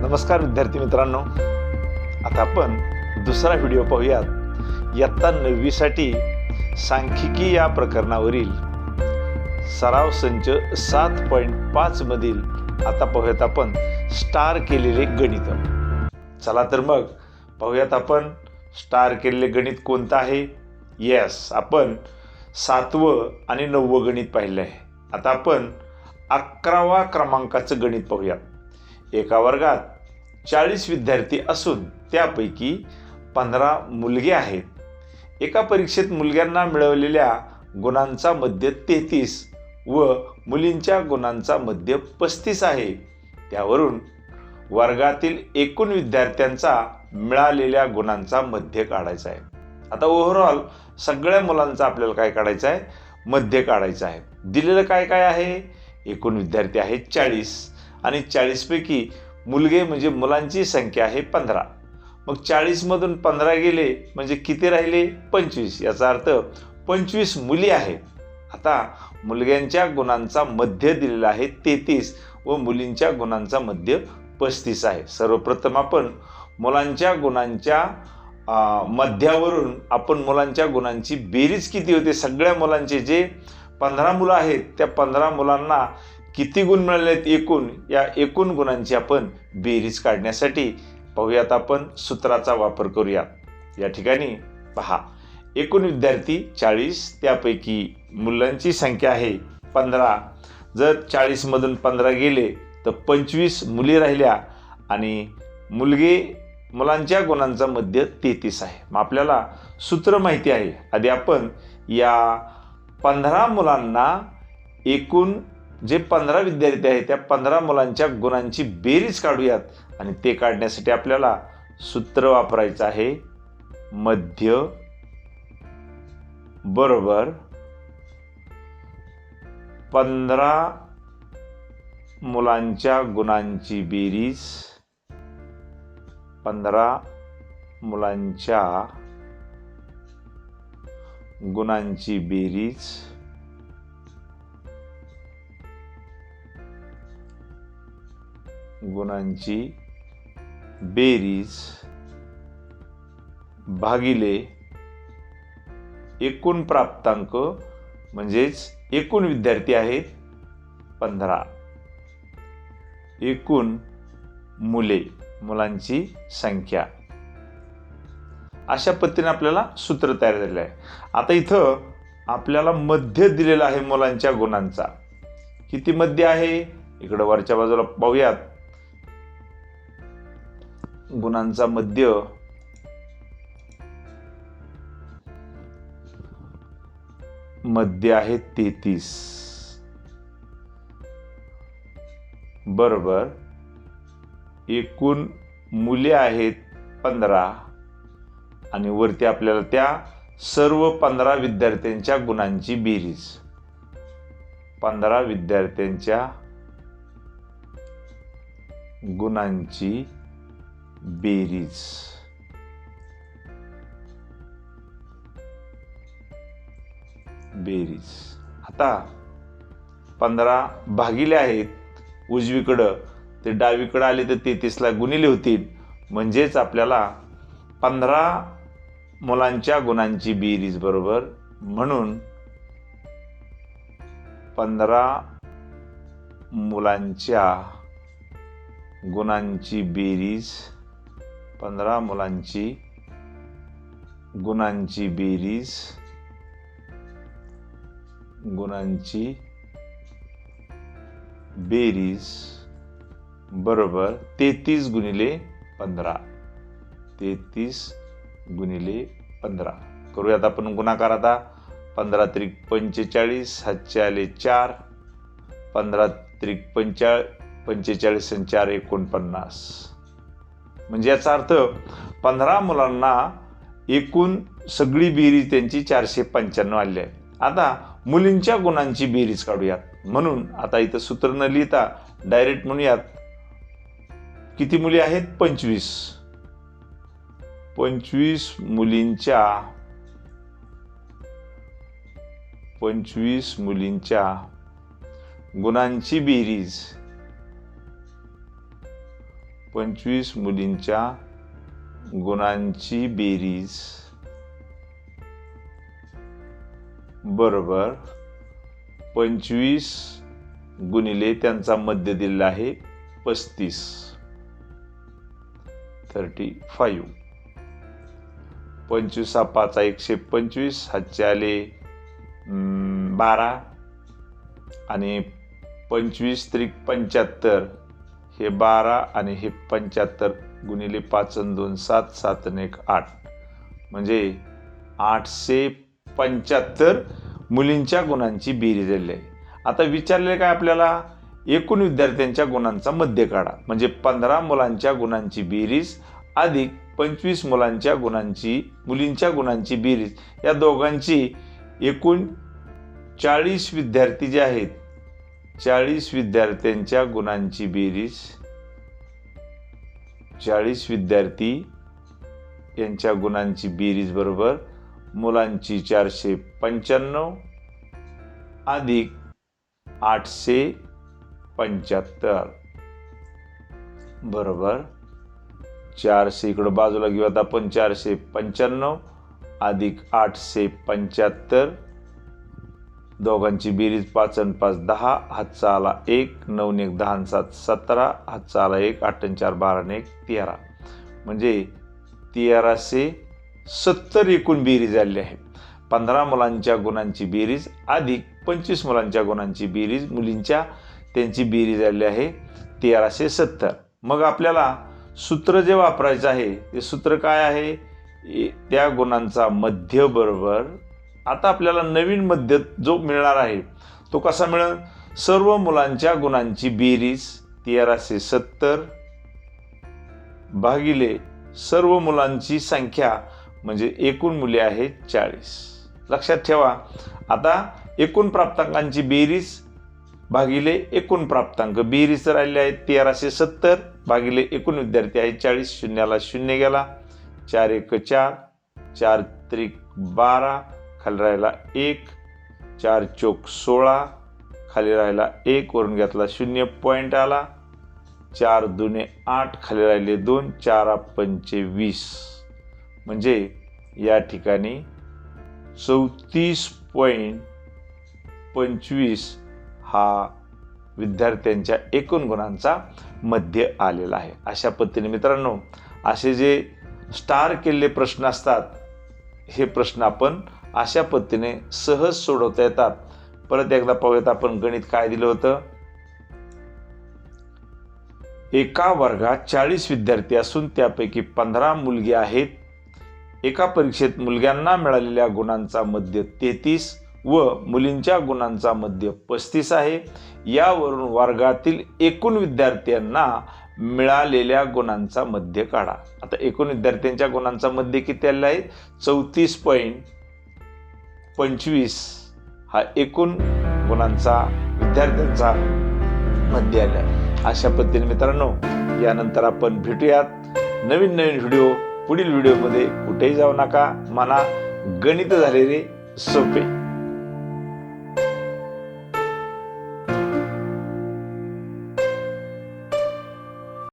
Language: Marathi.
नमस्कार विद्यार्थी मित्रांनो. आता आपण दुसरा व्हिडिओ पाहूयात. इयत्ता नववीसाठी सांख्यिकी या प्रकरणावरील सराव संच सात पॉईंट पाचमधील आता पाहूयात आपण स्टार केलेले गणित. चला तर मग पाहूयात आपण स्टार केलेले गणित कोणतं आहे? येस आपण सातवं आणि नववं गणित पाहिलं आहे आता आपण अकरावा क्रमांकाचं गणित पाहूयात. एका वर्गात चाळीस विद्यार्थी असून त्यापैकी पंधरा मुलगे आहेत. एका परीक्षेत मुलग्यांना मिळवलेल्या गुणांचा मध्य तेहतीस व मुलींच्या गुणांचा मध्य पस्तीस आहे. त्यावरून वर्गातील एकूण विद्यार्थ्यांचा मिळालेल्या गुणांचा मध्य काढायचा आहे. आता ओव्हरऑल सगळ्या मुलांचा आपल्याला काय काढायचं आहे? मध्य काढायचं आहे. दिलेलं काय काय आहे? एकूण विद्यार्थी आहेत चाळीस. आणि चाळीसपैकी मुलगे म्हणजे मुलांची संख्या आहे पंधरा. मग चाळीसमधून पंधरा गेले म्हणजे किती राहिले? पंचवीस. याचा अर्थ पंचवीस मुली आहेत. आता मुलग्यांच्या गुणांचा मध्य दिलेला आहे तेहतीस व मुलींच्या गुणांचा मध्य पस्तीस आहे. सर्वप्रथम आपण मुलांच्या गुणांच्या मध्यावरून आपण मुलांच्या गुणांची बेरीज किती होते? सगळ्या मुलांचे जे पंधरा मुलं आहेत त्या पंधरा मुलांना किती गुण मिळाले आहेत एकूण? या एकूण गुणांची आपण बेरीज काढण्यासाठी पाहूयात आपण सूत्राचा वापर करूयात या ठिकाणी पहा एकूण विद्यार्थी चाळीस त्यापैकी मुलांची संख्या आहे पंधरा. जर चाळीसमधून पंधरा गेले तर पंचवीस मुली राहिल्या आणि मुलगे मुलांच्या गुणांचा मध्य तेहतीस आहे. मग आपल्याला सूत्र माहिती आहे. आधी आपण या पंधरा मुलांना एकूण जे पंधरा विद्यार्थी आहेत त्या पंधरा मुलांच्या गुणांची बेरीज काढूयात. आणि ते काढण्यासाठी आपल्याला सूत्र वापरायचं आहे मध्य बरोबर पंधरा मुलांच्या गुणांची बेरीज पंधरा मुलांच्या गुणांची बेरीज गुणांची बेरीज भागिले एकूण प्राप्तांक म्हणजेच एकूण विद्यार्थी आहेत पंधरा. एकूण मुले मुलांची संख्या. अशा पद्धतीने आपल्याला सूत्र तयार झालेलं आहे. आता इथं आपल्याला मध्य दिलेलं आहे मुलांच्या गुणांचा. किती मध्य आहे? इकडं वरच्या बाजूला पाहूयात. गुणांचा मध्य. मध्य आहे तेहतीस. बरोबर. एकूण मुले आहेत पंधरा. आणि वरती आपल्याला त्या सर्व पंधरा विद्यार्थ्यांच्या गुणांची बेरीज. पंधरा विद्यार्थ्यांच्या गुणांची बेरीज बेरीज आता पंधरा भागिले आहेत. उजवीकडं ते डावीकडं आले तर तेहतीसला गुणिले होतील. म्हणजेच आपल्याला पंधरा मुलांच्या गुणांची बेरीज बरोबर. म्हणून पंधरा मुलांच्या गुणांची बेरीज पंधरा मुलांची गुणांची बेरीज गुणांची बेरीज बरोबर तेहतीस गुणिले पंधरा. तेहतीस गुणिले पंधरा. करूयात आपण गुणाकार आता. पंधरा त्रिक पंचेचाळीस सातशे आले चार. पंधरा त्रिक पंचा पंचेचाळीस आणि चार एकोणपन्नास. म्हणजे याचा अर्थ पंधरा मुलांना एकूण सगळी बेरीज त्यांची चारशे पंच्याण्णव आली आहे. आता मुलींच्या गुणांची बेरीज काढूयात. म्हणून आता इथं सूत्र न लिहिता डायरेक्ट म्हणूयात. किती मुली आहेत? पंचवीस. पंचवीस मुलींच्या पंचवीस मुलींच्या गुणांची बेरीज. पंचवीस मुलींच्या गुणांची बेरीज. बरोबर. पंचवीस गुणिले त्यांचा मध्य दिलेला आहे पस्तीस. थर्टी फाईव्ह पंचवीस हा पाच एकशे पंचवीस हातचे आले बारा. आणि पंचवीस त्रिक पंच्याहत्तर. हे बारा आणि हे पंच्याहत्तर गुणिले पाच दोन सात सात आणि एक आठ. म्हणजे आठशे पंच्याहत्तर मुलींच्या गुणांची बेरीज झालेली आहे. आता विचारले काय आपल्याला? एकूण विद्यार्थ्यांच्या गुणांचा मध्य काढा. म्हणजे पंधरा मुलांच्या गुणांची बेरीज अधिक पंचवीस मुलांच्या गुणांची मुलींच्या गुणांची बेरीज या दोघांची एकूण चाळीस विद्यार्थी जे आहेत चाळीस विद्यार्थ्यांच्या गुणांची बेरीज. चाळीस विद्यार्थी यांच्या गुणांची बेरीज बरोबर मुलांची चारशे पंच्याण्णव अधिक आठशे पंच्याहत्तर. बरोबर. चारशे इकडं बाजूला घेऊ आता आपण चारशे पंच्याण्णव अधिक आठशे पंच्याहत्तर. दोघांची बेरीज पाच आणि पाच दहा हातचा आला एक नऊ एक दहा सात सतरा हातचा आला एक आठ चार बारा एक तेरा. म्हणजे तेराशे सत्तर एकूण बेरीज आलेली आहे. पंधरा मुलांच्या गुणांची बेरीज अधिक पंचवीस मुलांच्या गुणांची बेरीज मुलींच्या त्यांची बेरीज आलेली आहे तेराशे सत्तर. मग आपल्याला सूत्र जे वापरायचं आहे ते सूत्र काय आहे? त्या गुणांचा मध्य बरोबर आता आपल्याला नवीन मध्य जो मिळणार आहे तो कसा मिळेल? सर्व मुलांच्या गुणांची बेरीज तेराशे सत्तर भागिले सर्व मुलांची संख्या म्हणजे एकूण मुले आहेत चाळीस. लक्षात ठेवा आता एकूण प्राप्तांकांची बेरीज भागिले एकूण प्राप्तांक. बेरीज तर आलेले आहेत तेराशे सत्तर भागिले एकूण विद्यार्थी आहेत चाळीस. शून्याला शून्य गेला. चार एक चार चार त्रिक बारा खाली राहिला एक चार चोक सोळा खाली राहिला एक वरून घेतला शून्य पॉईंट आला. चार दुने आठ खाली राहिले दोन चार पंचे वीस. म्हणजे या ठिकाणी चौतीस पॉईंट पंचवीस हा विद्यार्थ्यांच्या एकूण गुणांचा मध्य आलेला आहे. अशा पद्धतीने मित्रांनो असे जे स्टार केलेले प्रश्न असतात हे प्रश्न आपण अशा पद्धतीने सहज सोडवता येतात. परत एकदा पाहूयात आपण गणित काय दिलं होतं. एका वर्गात चाळीस विद्यार्थी असून त्यापैकी पंधरा मुलगे आहेत. एका परीक्षेत मुलग्यांना मिळालेल्या गुणांचा मध्य तेहतीस व मुलींच्या गुणांचा मध्य पस्तीस आहे. यावरून वर्गातील एकूण विद्यार्थ्यांना मिळालेल्या गुणांचा मध्य काढा. आता एकूण विद्यार्थ्यांच्या गुणांचा मध्य किती आलेला आहे? चौतीस पॉईंट पंचवीस हा एकूण गुणांचा विद्यार्थ्यांचा मध्य आला अशा पद्धतीने मित्रांनो यानंतर आपण भेटूयात नवीन नवीन व्हिडिओ. पुढील व्हिडिओमध्ये कुठेही जाऊ नका. मला गणित झालेले सोपे.